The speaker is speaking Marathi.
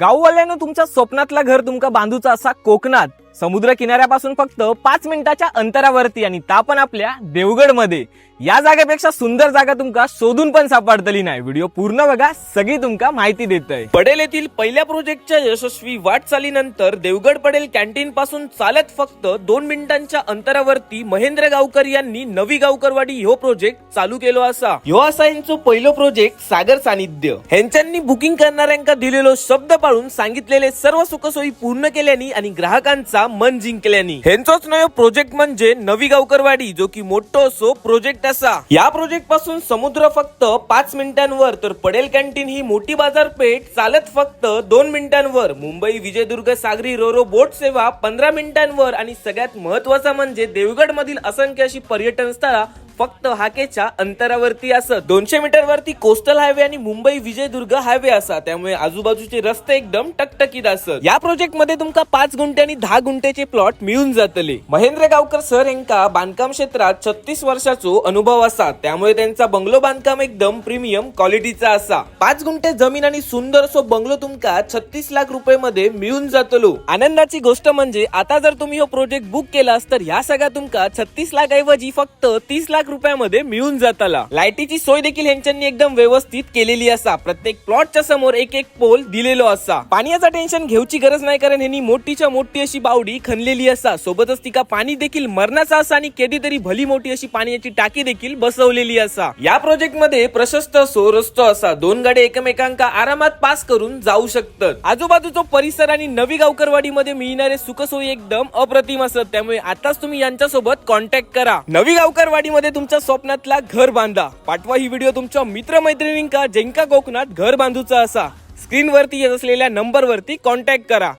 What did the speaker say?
गाववाल्यानं तुमच्या स्वप्नातला घर तुमका बांधूचा असा कोकणात समुद्र किनाऱ्यापासून फक्त पाच मिनिटाच्या अंतरावरती आणि ता पण आपल्या देवगडमध्ये. या जागेपेक्षा सुंदर जागा तुमका शोधून पण सापडतली नाही. व्हिडिओ पूर्ण बघा सगळी तुमका माहिती देत आहे पडेल येथील पहिल्या प्रोजेक्टच्या यशस्वी वाटचालीनंतर देवगड पडेल कॅन्टीन पासून चालत फक्त दोन मिनिटांच्या अंतरावरती महेंद्र गावकर यांनी नवी गावकरवाडी ह्यो प्रोजेक्ट चालू केलो असा. ह्यो असा यांचो पहिलो प्रोजेक्ट सागर सानिध्य. ह्यांच्यांनी बुकिंग करणाऱ्यांका दिलेलो शब्द पाळून सांगितलेले सर्व सुखसोयी पूर्ण केल्यानी आणि ग्राहकांचा मन जिंकल्यानी. ह्यांचोच नयो प्रोजेक्ट म्हणजे नवी गावकरवाडी जो की मोठो असो प्रोजेक्ट असा. या प्रोजेक्टपासून समुद्र फक्त पाच मिनिटांवर तर पडेल कॅन्टीन ही मोठी बाजारपेठ चालत फक्त दोन मिनिटांवर. मुंबई विजयदुर्ग सागरी रोरो बोट सेवा पंधरा मिनिटांवर आणि सगळ्यात महत्त्वाचा म्हणजे देवगड मधील असंख्य अशी पर्यटन स्थळा फक्त हाकेच्या अंतरावरती असं. दोनशे मीटर वरती कोस्टल हायवे आणि मुंबई विजयदुर्ग हायवे असा. त्यामुळे आजूबाजूचे रस्ते एकदम टकटकीत असत. या प्रोजेक्टमध्ये तुमका पाच गुंठे आणि दहा गुंठेचे प्लॉट मिळून जातले. महेंद्र गावकर सर यांका बांधकाम क्षेत्रात छत्तीस वर्षाचो अनुभव असा. त्यामुळे त्यांचा बंगलो बांधकाम एकदम प्रीमियम क्वालिटीचा असा. पाच गुंठे जमीन आणि सुंदर असो बंगलो तुमका छत्तीस लाख रुपये मध्ये मिळून जातलो. आनंदाची गोष्ट म्हणजे आता जर तुम्ही हो प्रोजेक्ट बुक केलास तर ह्या सगळ्या तुमका छत्तीस लाख ऐवजी फक्त तीस लाख लाख रुपयामध्ये मिळून जाताला लाईटीची सोय देखील ह्यांच्यांनी एकदम व्यवस्थित केलेली असा. प्रत्येक प्लॉटच्या समोर एक एक पोल दिलेलो असा. पाण्याचा टेन्शन घेऊची गरज नाही कारण ह्यांनी मोठीच्या मोठी अशी बावडी खणलेली असा. सोबतच तिका पाणी देखील मरणाचा असा आणि कधीतरी भली मोठी अशी पाण्याची टाकी देखील बसवलेली असा. या प्रोजेक्टमध्ये प्रशस्त असो रस्तो असा. दोन गाड्या एकमेकांका आरामात पास करून जाऊ शकतात. आजूबाजूचा परिसर आणि नवी गावकरवाडी मध्ये मिळणारे सुखसोयी एकदम अप्रतिम असत. त्यामुळे आताच तुम्ही यांच्यासोबत कॉन्टॅक्ट करा. नवी गावकरवाडी मध्ये तुमच्या स्वप्नातला घर बांधा पाठवा ही व्हिडिओ तुमच्या मित्रमैत्रिणींका ज्यांका कोकणात घर बांधूचा असा. स्क्रीनवरती येत असलेल्या नंबरवरती कॉन्टॅक्ट करा.